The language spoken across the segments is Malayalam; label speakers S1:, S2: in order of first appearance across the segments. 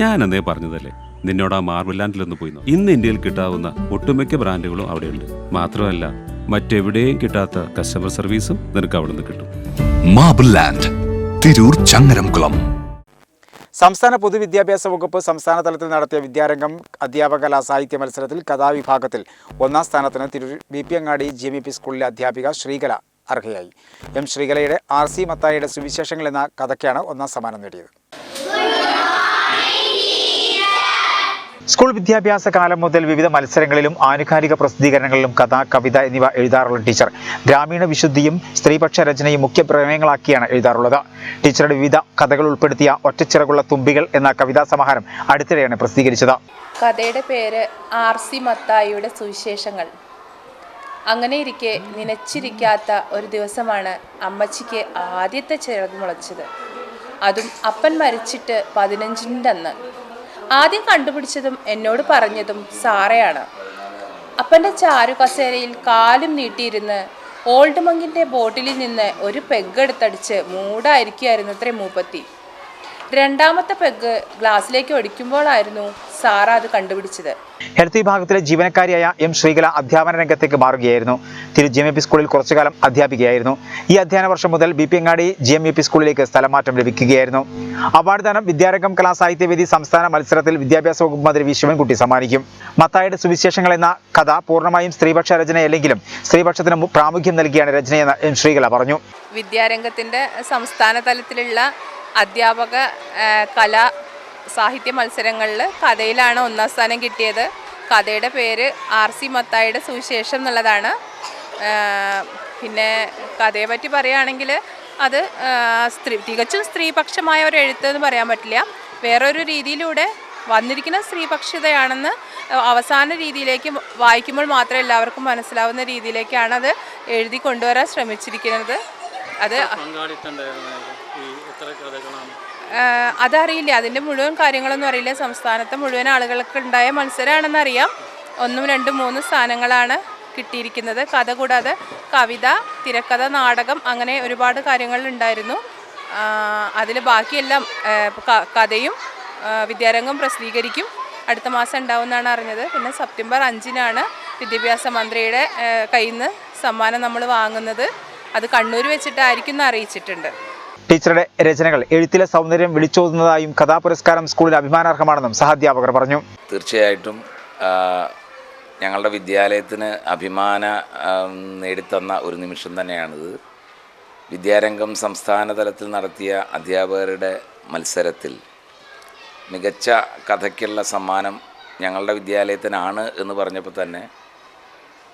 S1: ഞാൻ അന്നേ പറഞ്ഞതല്ലേ? നിന്നോട് ആ മാർബിൾ ലാൻഡിലൊന്ന് പോയി നോക്ക്. ഇന്ന് ഇന്ത്യയിൽ കിട്ടാവുന്ന ഒട്ടുമിക്ക ബ്രാൻഡുകളും അവിടെയുണ്ട്. മാത്രമല്ല മറ്റെവിടെയും കിട്ടാത്ത കസ്റ്റമർ സർവീസും നിനക്ക് അവിടെ നിന്ന് കിട്ടും.
S2: Marble land Tirur Changaramkulam.
S3: സംസ്ഥാന പൊതുവിദ്യാഭ്യാസ വകുപ്പ് സംസ്ഥാന തലത്തിൽ നടത്തിയ വിദ്യാരംഗം അധ്യാപക കലാ സാഹിത്യ മത്സരത്തിൽ കഥാവിഭാഗത്തിൽ ഒന്നാം സ്ഥാനത്തിന് Tirur B P Angadi G M E P സ്കൂളിലെ അധ്യാപിക ശ്രീകല അർഹയായി. എം ശ്രീകലയുടെ ആർ സി മത്തായിയുടെ സുവിശേഷങ്ങൾ എന്ന കഥയ്ക്കാണ് ഒന്നാം സമ്മാനം നേടിയത്. സ്കൂൾ വിദ്യാഭ്യാസ കാലം മുതൽ വിവിധ മത്സരങ്ങളിലും ആനുകാലിക പ്രസിദ്ധീകരണങ്ങളിലും കഥ കവിത എന്നിവ എഴുതാറുള്ള ടീച്ചർ. ഗ്രാമീണ വിശുദ്ധിയും സ്ത്രീപക്ഷ രചനയും മുഖ്യ പ്രമേയങ്ങളാക്കിയാണ് എഴുതാറുള്ളത്. ടീച്ചറുടെ വിവിധ കഥകൾ ഉൾപ്പെടുത്തിയ ഒറ്റച്ചിറകുള്ള തുമ്പികൾ എന്ന കവിതാ സമാഹാരം അടുത്തിടെയാണ് പ്രസിദ്ധീകരിച്ചത്.
S4: കഥയുടെ പേര് ആർ സി മത്തായിയുടെ സുവിശേഷങ്ങൾ. അങ്ങനെ ഇരിക്കെ നനച്ചിരിക്കാത്ത ഒരു ദിവസമാണ് അമ്മച്ചിക്ക് ആദ്യത്തെ ചിറക് മുളച്ചത്. അതും അപ്പൻ മരിച്ചിട്ട് പതിനഞ്ചിന്റെ അന്ന് ആദ്യം കണ്ടുപിടിച്ചതും എന്നോട് പറഞ്ഞതും സാറയാണ്. അപ്പന്റെ ചാരു കസേരയിൽ കാലും നീട്ടിയിരുന്ന് ഓൾഡ് മങ്കിന്റെ ബോട്ടിലിൽ നിന്ന് ഒരു പെഗ് എടുത്തടിച്ച് മൂടായിരിക്കുകയായിരുന്നു അത്രേ മൂപ്പത്തി. രണ്ടാമത്തെ പെഗ് ഗ്ലാസ്സിലേക്ക് ഒടിക്കുമ്പോഴായിരുന്നു സാറ അത് കണ്ടുപിടിച്ചത്.
S3: ഹെൽത്ത് വിഭാഗത്തിലെ ജീവനക്കാരിയായ എം ശ്രീകല അധ്യാപന രംഗത്തേക്ക് മാറുകയായിരുന്നു. തിരു ജി എം എ പി സ്കൂളിൽ കുറച്ചുകാലം അധ്യാപികയായിരുന്നു. ഈ അധ്യയന വർഷം മുതൽ B P Angadi G M U P സ്കൂളിലേക്ക് സ്ഥലമാറ്റം ലഭിക്കുകയായിരുന്നു. അവാർഡ് ദാനം വിദ്യാരംഗം കലാസാഹിത്യവേദി സംസ്ഥാന മത്സരത്തിൽ വിദ്യാഭ്യാസ വകുപ്പ് മന്ത്രി വി ശിവൻകുട്ടി സമ്മാനിക്കും. മത്തായുടെ സുവിശേഷങ്ങൾ എന്ന കഥ പൂർണമായും സ്ത്രീപക്ഷ രചനയല്ലെങ്കിലും സ്ത്രീപക്ഷത്തിന് പ്രാമുഖ്യം നൽകിയാണ് രചനയെന്ന് എം ശ്രീകല പറഞ്ഞു.
S4: വിദ്യാരംഗത്തിന്റെ സംസ്ഥാന തലത്തിലുള്ള അധ്യാപക കല സാഹിത്യ മത്സരങ്ങളിൽ കഥയിലാണ് ഒന്നാം സ്ഥാനം കിട്ടിയത്. കഥയുടെ പേര് ആർ സി മത്തായിയുടെ സുവിശേഷം എന്നുള്ളതാണ്. പിന്നെ കഥയെ പറ്റി പറയുകയാണെങ്കിൽ അത് സ്ത്രീ തികച്ചും സ്ത്രീപക്ഷമായ ഒരു എഴുത്ത് എന്ന് പറയാൻ പറ്റില്ല. വേറൊരു രീതിയിലൂടെ വന്നിരിക്കുന്ന സ്ത്രീപക്ഷതയാണെന്ന് അവസാന രീതിയിലേക്ക് വായിക്കുമ്പോൾ മാത്രമേ എല്ലാവർക്കും മനസ്സിലാവുന്ന രീതിയിലേക്കാണ് അത് എഴുതി കൊണ്ടുവരാൻ ശ്രമിച്ചിരിക്കുന്നത്. അത്. അതറിയില്ല. അതിന്റെ മുഴുവൻ കാര്യങ്ങളൊന്നും അറിയില്ല. സംസ്ഥാനത്തെ മുഴുവൻ ആളുകൾക്ക് ഉണ്ടായ മത്സരമാണെന്ന് അറിയാം ഒന്നും രണ്ടും മൂന്ന് സ്ഥാനങ്ങളാണ് കിട്ടിയിരിക്കുന്നത്. കഥ കൂടാതെ കവിത തിരക്കഥ നാടകം അങ്ങനെ ഒരുപാട് കാര്യങ്ങൾ ഉണ്ടായിരുന്നു. അതിൽ ബാക്കിയെല്ലാം കഥയും വിദ്യാരംഗം പ്രസിദ്ധീകരിക്കും. അടുത്ത മാസം ഉണ്ടാവുമെന്നാണ് അറിഞ്ഞത്. പിന്നെ സെപ്റ്റംബർ അഞ്ചിനാണ് വിദ്യാഭ്യാസ മന്ത്രിയുടെ കയ്യിൽ നിന്ന് സമ്മാനം നമ്മൾ വാങ്ങുന്നത്. അത് കണ്ണൂർ വെച്ചിട്ടായിരിക്കും എന്ന് അറിയിച്ചിട്ടുണ്ട്.
S3: ടീച്ചറുടെ രചനകൾ എഴുത്തിലെ സൗന്ദര്യം വിളിച്ചോതുന്നതായും കഥാ പുരസ്കാരം സ്കൂളിൽ അഭിമാനാർഹമാണെന്നും സഹാധ്യാപകർ പറഞ്ഞു.
S5: തീർച്ചയായിട്ടും ഞങ്ങളുടെ വിദ്യാലയത്തിന് അഭിമാന നേടിത്തന്ന ഒരു നിമിഷം തന്നെയാണിത്. വിദ്യാരംഗം സംസ്ഥാന തലത്തിൽ നടത്തിയ അധ്യാപകരുടെ മത്സരത്തിൽ മികച്ച കഥയ്ക്കുള്ള സമ്മാനം ഞങ്ങളുടെ വിദ്യാലയത്തിനാണ് എന്ന് പറഞ്ഞപ്പോൾ തന്നെ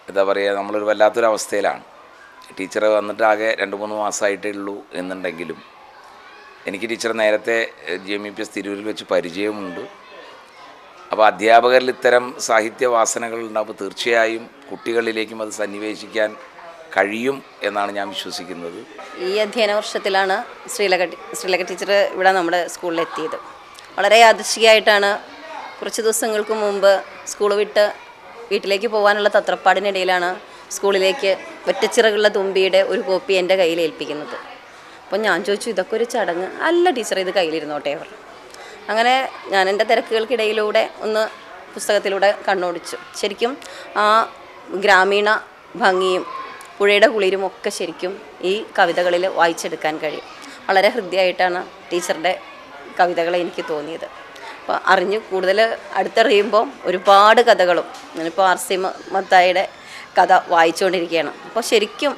S5: എന്താ പറയുക നമ്മളൊരു വല്ലാത്തൊരു അവസ്ഥയിലാണ് ടീച്ചർ വന്നിട്ട് ആകെ രണ്ട് മൂന്ന് മാസമായിട്ടേ ഉള്ളൂ എന്നുണ്ടെങ്കിലും എനിക്ക് ടീച്ചർ നേരത്തെ G M E P S തിരൂരിൽ വെച്ച് പരിചയമുണ്ട്. അപ്പോൾ അധ്യാപകരിൽ ഇത്തരം സാഹിത്യ വാസനകൾ ഉണ്ടാകുമ്പോൾ തീർച്ചയായും കുട്ടികളിലേക്കും അത് സന്നിവേശിക്കാൻ കഴിയും എന്നാണ് ഞാൻ വിശ്വസിക്കുന്നത്.
S6: ഈ അധ്യയന വർഷത്തിലാണ് ശ്രീലക ശ്രീലക ടീച്ചർ ഇവിടെ നമ്മുടെ സ്കൂളിലെത്തിയത് വളരെ യാദൃശികമായിട്ടാണ് കുറച്ച് ദിവസങ്ങൾക്ക് മുമ്പ് സ്കൂൾ വിട്ട് വീട്ടിലേക്ക് പോകാനുള്ള തത്രപ്പാടിനിടയിലാണ് സ്കൂളിലേക്ക് ഒറ്റച്ചിറകുള്ള തുമ്പിയുടെ ഒരു കോപ്പി എന്റെ കയ്യിൽ ഏൽപ്പിക്കുന്നത്. അപ്പോൾ ഞാൻ ചോദിച്ചു ഇതൊക്കെ ഒരു ചടങ്ങ്. അല്ല ടീച്ചർ ഇത് കയ്യിലിരുന്നോട്ടെ അവർ അങ്ങനെ ഞാൻ എന്റെ തിരക്കുകൾക്കിടയിലൂടെ ഒന്ന് പുസ്തകത്തിലൂടെ കണ്ണോടിച്ചു. ശരിക്കും ആ ഗ്രാമീണ ഭംഗിയും പുഴയുടെ കുളിരും ഒക്കെ ശരിക്കും ഈ കവിതകളിൽ വായിച്ചെടുക്കാൻ കഴിയും. വളരെ ഹൃദ്യമായിട്ടാണ് ടീച്ചറുടെ കവിതകളെ എനിക്ക് തോന്നിയത്. അപ്പോൾ അറിഞ്ഞ് കൂടുതൽ അടുത്തറിയുമ്പോൾ ഒരുപാട് കഥകളും ഞാനിപ്പോൾ ആർ സി മത്തായിയുടെ കഥ വായിച്ചുകൊണ്ടിരിക്കുകയാണ്. അപ്പോൾ ശരിക്കും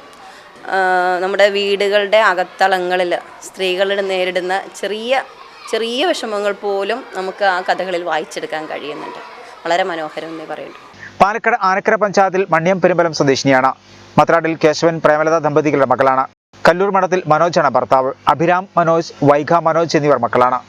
S6: നമ്മുടെ വീടുകളുടെ അകത്തളങ്ങളിൽ സ്ത്രീകൾ നേരിടുന്ന ചെറിയ ചെറിയ വിഷമങ്ങൾ പോലും നമുക്ക് ആ കഥകളിൽ വായിച്ചെടുക്കാൻ കഴിയുന്നുണ്ട്. വളരെ മനോഹരം എന്നേ പറയുന്നുണ്ട്
S3: പാലക്കാട് ആനക്കര പഞ്ചായത്തിൽ മണ്യം പെരുമ്പലം സ്വദേശിനിയാണ്. മത്രാടിൽ കേശവൻ പ്രേമലത ദമ്പതികളുടെ മകളാണ്. കല്ലൂർ മഠത്തിൽ മനോജാണ് ഭർത്താവ്. അഭിരാം മനോജ് വൈഘ മനോജ് എന്നിവർ മക്കളാണ്.